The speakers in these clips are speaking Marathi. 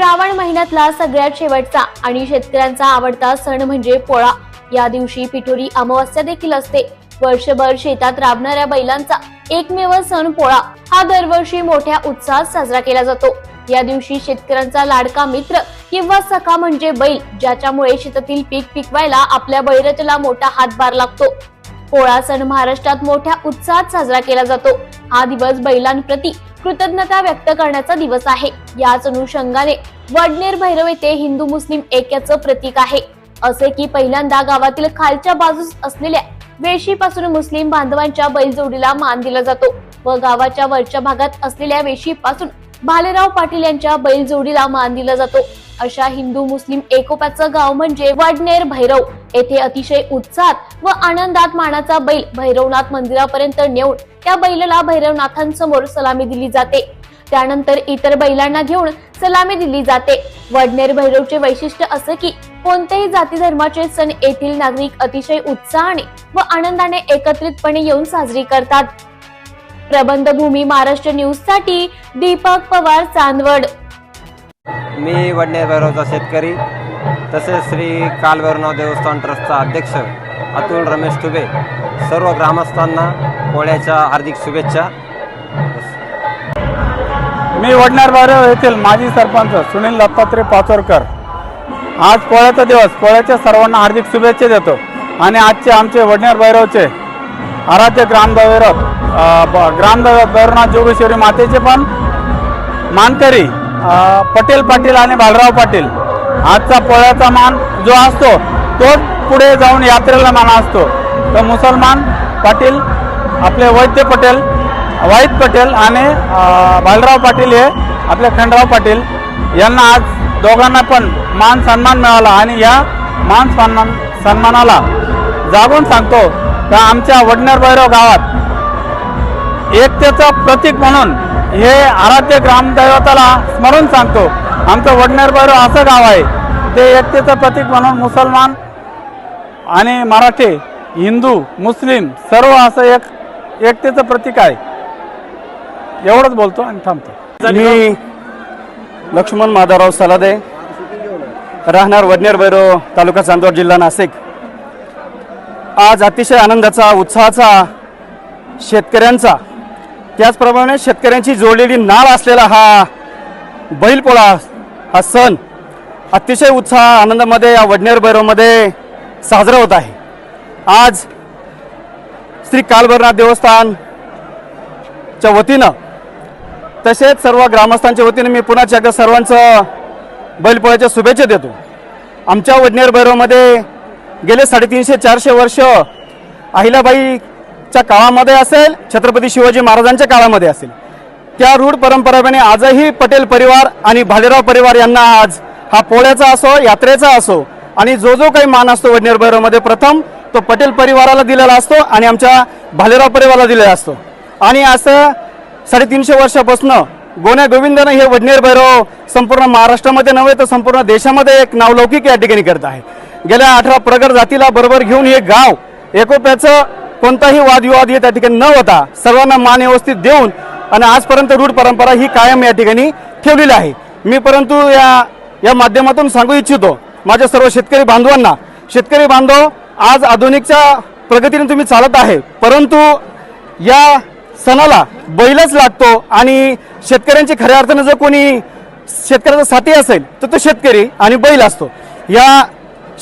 श्रावण महिन्यातला सगळ्यात शेवटचा आणि शेतकऱ्यांचा आवडता सण म्हणजे पोळा. या दिवशी पिठोरी अमावस्या देखील असते. वर्षभर शेतात राबणाऱ्या बैलांचा एकमेव सण पोळा. हा दरवर्षी मोठ्या उत्साहात साजरा केला जातो. या दिवशी शेतकऱ्यांचा लाडका मित्र किंवा सखा म्हणजे बैल ज्याच्यामुळे शेतातील पीक पिकवायला आपल्या बैरचला मोठा हातभार लागतो. पोळा सण महाराष्ट्रात मोठ्या उत्साहात साजरा केला जातो. हा दिवस बैलांप्रती कृतज्ञता व्यक्त करण्याचा दिवस आहे. याच अनुषंगाने वडनेर भैरव येथे हिंदू मुस्लिम ऐक्याचं प्रतीक आहे. असे की पहिल्यांदा गावातील खालच्या बाजूस असलेल्या वेशीपासून मुस्लिम बांधवांच्या बैलजोडीला मान दिला जातो व गावाच्या वरच्या भागात असलेल्या वेशीपासून भालेराव पाटील यांच्या बैलजोडीला मान दिला जातो. अशा हिंदू मुस्लिम एकोप्याचं गाव म्हणजे वडनेर भैरव. येथे अतिशय उत्साहात व आनंदात मानाचा बैल भैरवनाथ मंदिरापर्यंत नेऊन त्या बैलाला भैरवनाथांसमोर सलामी दिली जाते. त्यानंतर इतर बैलांना घेऊन सलामी दिली जाते. वडनेर भैरवचे वैशिष्ट्य असं की कोणत्याही जाती धर्माचे सण येथील नागरिक अतिशय उत्साहाने व आनंदाने एकत्रितपणे येऊन साजरी करतात. प्रबंधभूमी महाराष्ट्र न्यूजसाठी दीपक पवार चांदवड. मी वडनेर भैरवचा शेतकरी तसेच श्री कालभैरवनाथ देवस्थान ट्रस्टचा अध्यक्ष अतुल रमेश तुबे सर्व ग्रामस्थांना पोळ्याच्या हार्दिक शुभेच्छा. मी वडणार भैरव येथील माजी सरपंच सुनील दत्तात्रय पाचोरकर. आज पोळ्याचा दिवस पोळ्याच्या सर्वांना हार्दिक शुभेच्छा देतो. आणि आजचे आमचे वडनेर भैरवचे आराध्य ग्रामदैवत ग्रामदैवत भैरवनाथ जोगेश्वरी मातेचे पण मानकरी पटेल पाटील आणि बाळराव पाटील. आजचा पोळ्याचा मान जो असतो तोच पुढे जाऊन यात्रेला मान असतो. तर मुसलमान पाटील आपले वैद्य पटेल वाईद पटेल आणि अ, बालराव पाटील हे आपले खंडराव पाटील यांना आज दोघांना पण मान सन्मान मिळाला आणि या मान सन्मान सन्मानाला जागून सांगतो का आमच्या वडनेर भैरव गावात एकतेचं प्रतीक म्हणून हे आराध्य ग्रामदैवताला स्मरून सांगतो. आमचं वडनेर भैरव असं गाव आहे. ते एकतेचं प्रतीक म्हणून मुसलमान आणि मराठी हिंदू मुस्लिम सर्व असं एक एकतेचं प्रतीक आहे. एवढंच बोलतो आणि थांबतो. मी लक्ष्मण माधवराव सलादे राहणार वडनेर बैरो तालुका चांदवड जिल्हा नाशिक. आज अतिशय आनंदाचा उत्साहाचा शेतकऱ्यांचा त्याचप्रमाणे शेतकऱ्यांची जोडलेली नाळ असलेला हा बैलपोळा हा सण अतिशय उत्साह आनंदामध्ये या वडनेर भैरवमध्ये साजरा होत आहे. आज श्री कालभैरवनाथ देवस्थानच्या वतीनं तसेच सर्व ग्रामस्थांच्या वतीनं मी पुन्हा एकदा सर्वांचं बैलपोळ्याच्या शुभेच्छा देतो. आमच्या वडनेर भैरवमध्ये गेले साडेतीनशे चारशे वर्ष अहिलाबाई च्या काळामध्ये असेल छत्रपती शिवाजी महाराजांच्या काळामध्ये असेल. त्या रूढ परंपरेने आजही पटेल परिवार आणि भालेराव परिवार यांना आज हा पोळ्याचा असो यात्रेचा असो आणि जो जो काही मान असतो वडनेर भैरवमध्ये प्रथम तो पटेल परिवाराला दिलेला असतो आणि आमच्या भालेराव परिवाराला दिलेला असतो. आणि असं साडेतीनशे वर्षापासून गोण्या गोविंदानं हे वडनेर भैरव संपूर्ण महाराष्ट्रामध्ये नव्हे तर संपूर्ण देशामध्ये एक नावलौकिक या ठिकाणी करत आहे. गेल्या अठरा प्रगर जातीला बरोबर घेऊन हे गाव एकोप्याचं कोणताही वादविवाद हे त्या ठिकाणी न होता सर्वांना मान व्यवस्थित देऊन आणि आजपर्यंत रूढ परंपरा ही कायम या ठिकाणी ठेवलेली आहे. मी परंतु या या माध्यमातून सांगू इच्छितो माझ्या सर्व शेतकरी बांधवांना. शेतकरी बांधव आज आधुनिकच्या प्रगतीने तुम्ही चालत आहे परंतु या सणाला बैलच लागतो आणि शेतकऱ्यांची खऱ्या अर्थानं जर कोणी शेतकऱ्याचा साथी असेल तर तो शेतकरी आणि बैल असतो. या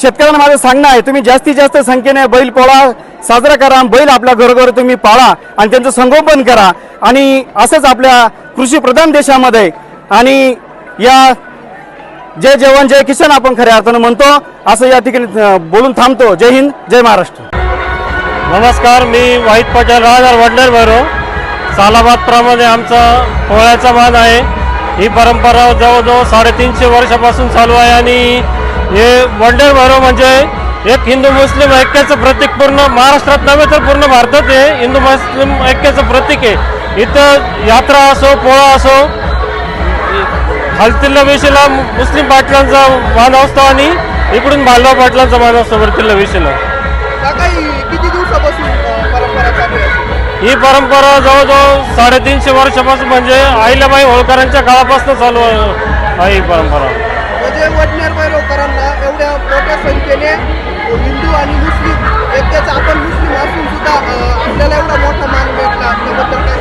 शेतकऱ्यांना माझं सांगणं आहे तुम्ही जास्तीत जास्त संख्येने बैल पोळा साजरा करा बैल आपल्या घरोघर तुम्ही पाळा आणि त्यांचं संगोपन करा. आणि असंच आपल्या कृषीप्रधान देशामध्ये आणि या जय जवान जय किसान आपण खऱ्या अर्थानं म्हणतो. असं या ठिकाणी बोलून थांबतो. जय हिंद जय महाराष्ट्र. नमस्कार मी वाहिद पटेल राहणार वडनेर भैरव सालाबादप्रमाणे आमचा पोळ्याचा मान आहे. ही परंपरा जवळजवळ साडेतीनशे वर्षापासून चालू आहे आणि हे वडनेर भैरव म्हणजे एक हिंदू मुस्लिम ऐक्याचं प्रतीक पूर्ण महाराष्ट्रात नव्हे तर पूर्ण भारतात हे हिंदू मुस्लिम ऐक्याचं प्रतीक आहे. इथं यात्रा असो पोळा असो हलतिल्ला वेशीला मुस्लिम पाटलांचा मान असतो आणि इकडून बालराव पाटलांचा मान असतो वरतिल्ला वेशीला. ही किती दिवसापासून ही परंपरा जवळजवळ साडेतीनशे वर्षापासून म्हणजे अहिल्याबाई होळकरांच्या काळापासून चालू आहे ही परंपरा. म्हणजे भैरवकरांना एवढ्या मोठ्या संख्येने हिंदू आणि मुस्लिम एकट्याच आपण मुस्लिम असून सुद्धा आपल्याला एवढा मोठा मान भेटला. त्याबद्दल काय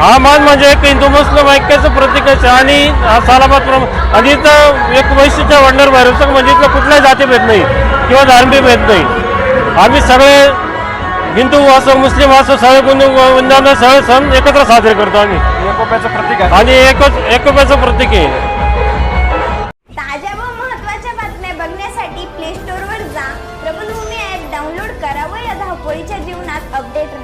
हा मान म्हणजे एक हिंदू मुस्लिम ऐक्याचं प्रतीकच आहे. आणि हा सालाबाद प्रम आणि इथं एक वैशिष्ट्य वंडर भैरवचं म्हणजे इथलं कुठलाही जातीभेद नाही किंवा धार्मिक भेद नाही. आम्ही सगळे हिंदू असो मुस्लिम असो सगळे वंदना सगळे सण एकत्र साजरे करतो आम्ही. एकोप्याचं प्रतीक आहे. आणि एकच एकोप्याचं प्रतीक आहे. update